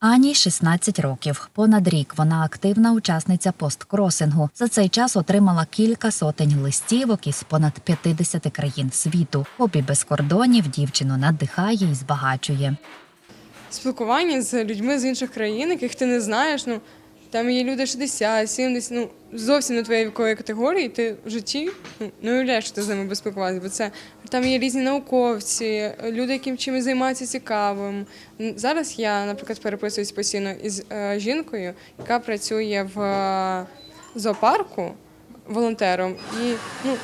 Ані 16 років. Понад рік вона активна учасниця посткросингу. За цей час отримала кілька сотень листівок із понад 50 країн світу. Хобі без кордонів дівчину надихає і збагачує. спілкування з людьми з інших країн, яких ти не знаєш. Ну там є люди 60, 70, ну зовсім не твоєї вікової категорії. Ти в житті ну, не уявляєш, що ти з ними спілкуватися, бо це там є різні науковці, люди, яким чимось займаються цікавим. Зараз я, наприклад, переписуюсь постійно із е, жінкою, яка працює в е, зоопарку волонтером. І ну,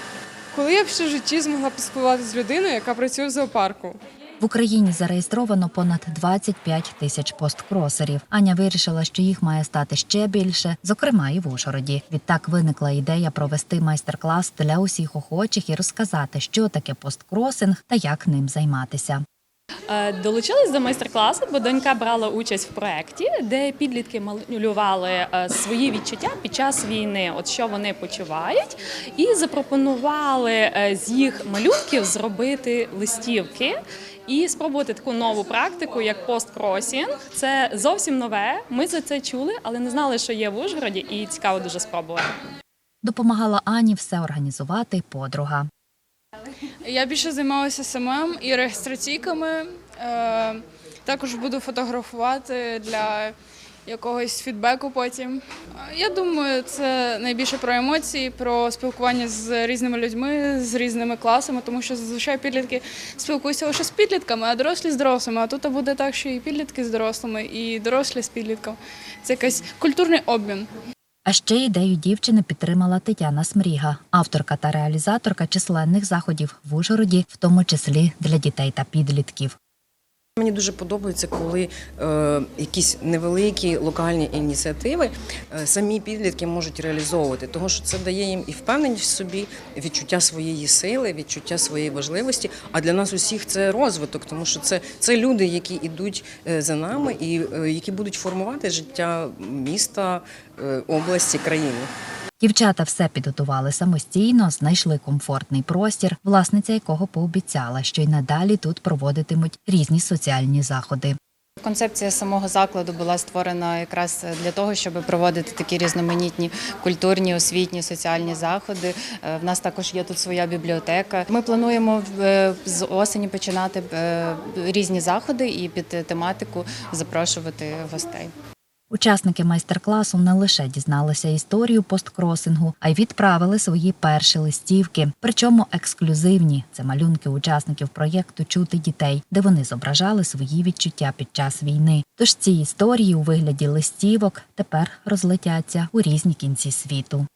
коли я ще в житті змогла поспілкуватися з людиною, яка працює в зоопарку. В Україні зареєстровано понад 25 тисяч посткросерів. Аня вирішила, що їх має стати ще більше, зокрема і в Ужгороді. Відтак виникла ідея провести майстер-клас для усіх охочих і розказати, що таке посткросинг та як ним займатися. Е, Долучилась до майстер-класу, бо донька брала участь в проєкті, де підлітки малювали е, свої відчуття під час війни, от що вони почувають, і запропонували е, з їх малюнків зробити листівки. І спробувати таку нову практику, як посткросінг. Це зовсім нове. Ми за це чули, але не знали, що є в Ужгороді, і цікаво дуже спробувати. Допомагала Ані все організувати подруга. Я більше займалася самим і реєстраційками. Е, також буду фотографувати для якогось фідбеку потім. Я думаю, це найбільше про емоції, про спілкування з різними людьми, з різними класами, тому що зазвичай підлітки спілкуються лише з підлітками, а дорослі з дорослими. А тут буде так, що і підлітки з дорослими, і дорослі з підлітками. Це якийсь культурний обмін. А ще ідею дівчини підтримала Тетяна Смріга, авторка та реалізаторка численних заходів в Ужгороді, в тому числі для дітей та підлітків. Мені дуже подобається, коли е, якісь невеликі локальні ініціативи е, самі підлітки можуть реалізовувати, тому що це дає їм і впевненість в собі, відчуття своєї сили, відчуття своєї важливості. А для нас усіх це розвиток, тому що це, це люди, які йдуть е, за нами і е, які будуть формувати життя міста, е, області, країни. Дівчата все підготували самостійно, знайшли комфортний простір, власниця якого пообіцяла, що й надалі тут проводитимуть різні соціальні заходи. Концепція самого закладу була створена якраз для того, щоб проводити такі різноманітні культурні, освітні, соціальні заходи. Е, В нас також є тут своя бібліотека. Ми плануємо е, з осені починати е, різні заходи і під тематику запрошувати гостей. Учасники майстер-класу не лише дізналися історію посткросингу, а й відправили свої перші листівки. Причому ексклюзивні це малюнки учасників проєкту Чути дітей, де вони зображали свої відчуття під час війни. Тож ці історії у вигляді листівок тепер розлетяться у різні кінці світу.